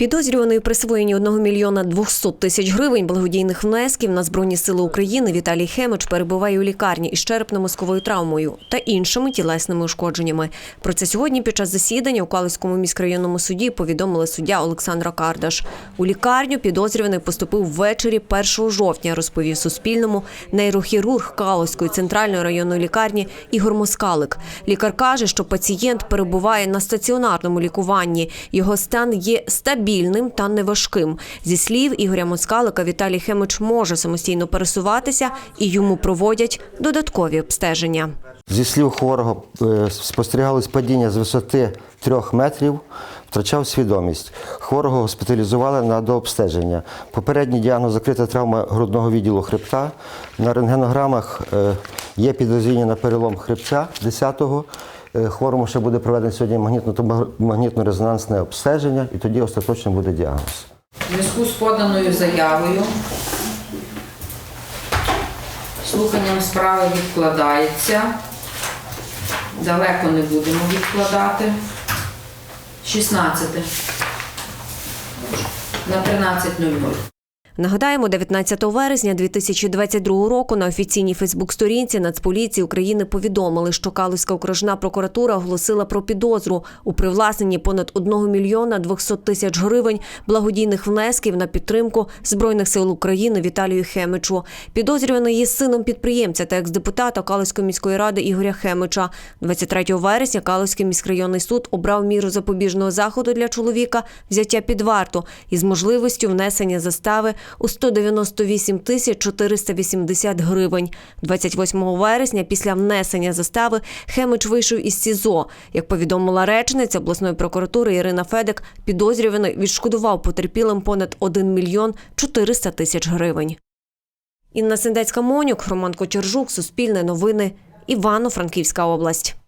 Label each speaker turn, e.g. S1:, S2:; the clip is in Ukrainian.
S1: Підозрюваний у присвоєнні 1 мільйона 200 тисяч гривень благодійних внесків на Збройні сили України Віталій Хемич перебуває у лікарні із черепно-мозковою травмою та іншими тілесними ушкодженнями. Про це сьогодні під час засідання у Калицькому міськрайонному суді повідомила суддя Олександра Кардаш. У лікарню підозрюваний поступив ввечері 1 жовтня, розповів Суспільному нейрохірург Калицької центральної районної лікарні Ігор Москалик. Лікар каже, що пацієнт перебуває на стаціонарному лікуванні. Його стан є стабільним та неважким. Зі слів Ігоря Москалика, Віталій Хемич може самостійно пересуватися і йому проводять додаткові обстеження.
S2: Зі слів хворого е, спостерігалось падіння з висоти трьох метрів, втрачав свідомість. Хворого госпіталізували на дообстеження. Попередній діагноз закрита травма грудного відділу хребта. На рентгенограмах е, є підозріння на перелом хребця 10-го. Е, Хворому ще буде проведено сьогодні магнітно-резонансне обстеження, і тоді остаточно буде діагноз.
S3: У зв'язку з поданою заявою слуханням справи відкладається. Далеко не будемо відкладати. 16. На 13.00.
S1: Нагадаємо, 19 вересня 2022 року на офіційній Фейсбук-сторінці Нацполіції України повідомили, що Калузька окружна прокуратура оголосила про підозру у привласненні понад 1 мільйона 200 тисяч гривень благодійних внесків на підтримку Збройних сил України Віталію Хемичу. Підозрюваний є сином підприємця та екс-депутата Калузької міської ради Ігоря Хемича. 23 вересня Калузький міськрайонний суд обрав міру запобіжного заходу для чоловіка взяття під варту із можливістю внесення застави у 198 тисяч 480 гривень. 28 вересня після внесення застави Хемич вийшов із СІЗО. Як повідомила речниця обласної прокуратури Ірина Федик, підозрюваний відшкодував потерпілим понад 1 мільйон 400 тисяч гривень. Інна Сендецька Монюк, Роман Кочержук, Суспільне новини, Івано-Франківська область.